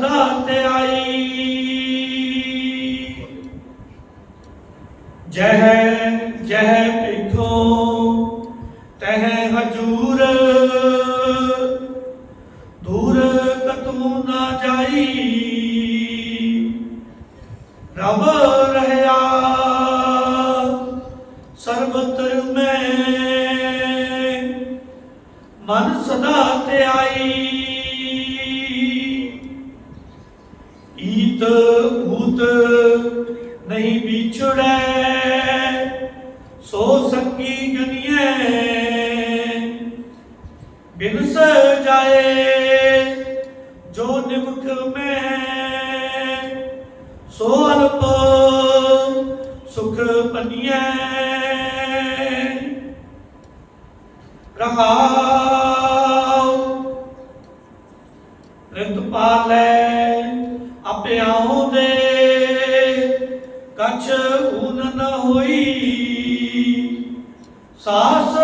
ਸਦਾ ਤੇ ਆਈ। ਜਹ ਜਹ ਪਿੱਠੋ ਤਹ ਹਜੂਰ। ਦੂਰ ਕਤੂ ਨਾ ਜਾਈ। ਰਬ ਰਹਾ ਸਰਬਤਰ ਮੈਂ। ਮਨ ਸਦਾ ਤੇ ਆਈ। ਈਤ ਭੂਤ ਨਹੀਂ ਵਿਛੜੈ। ਸੋ ਸੰਗੀ ਗਨੀਐ ਬਿਨ ਜਾਏ, ਜੋ ਨਿਮਖ ਮੈਂ ਸੋ ਅਲਪ ਸੁਖ ਪਨੀਐ। ਰਹਾਉ ਰਿਤ ਪਾਲੈ। ਆਪੇ ਦੇ ਕਛ ਊਨ ਨ ਹੋਈ। ਸਾਸ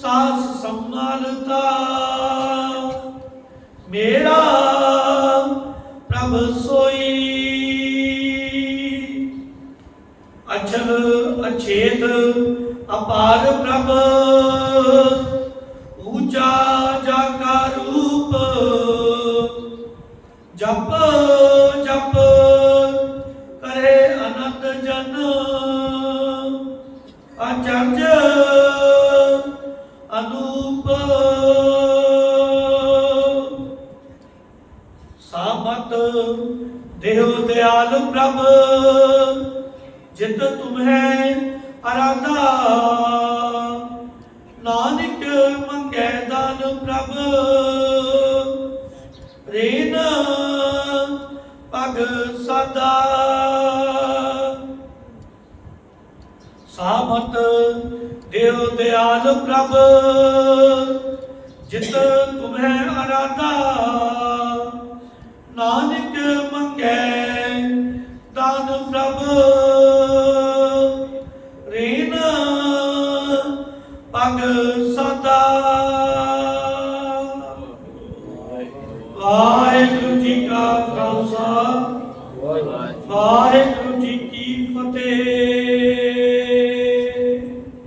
ਸਾਸ ਸੰਭਾਲਤਾ ਮੇਰਾ ਪ੍ਰਭ ਸੋਈ। ਅਚਲ ਅਛੇਦ ਅਪਾਰ ਪ੍ਰਭ। ਸਾਮਤ ਦੇਵ ਦਿਆਲ ਪ੍ਰਭ, ਜਿਤ ਤੁਮਹਿ ਅਰਾਧਾ। ਨਾਨਕ ਮੰਗੈ ਦਾਨ ਪ੍ਰਭ, ਰੇਨ ਪਗ ਸਦਾ। ਸਾਮਤ ਦੇਵ ਦਿਆਲ ਪ੍ਰਭ, ਜਿਤ ਤੁਮਹਿ ਅਰਾਧਾ। ਨਾਨਕ ਮੰਗੈ ਦਾਨ ਪ੍ਰਭ ਰੇਨ ਪਗ ਸਦਾ। ਵਾਹਿਗੁਰੂ ਜੀ ਕਾ ਖਾਲਸਾ। ਵਾਹਿਗੁਰੂ